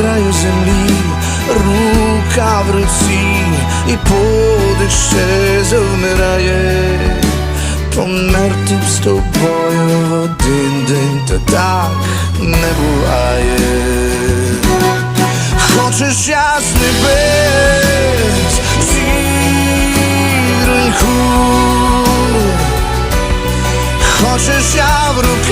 краю землі, рука в руці, і подих ще завмирає, померти б з тобою один день, та так не буває. Хочеш я з небес, зіроньку, хочеш я в руки.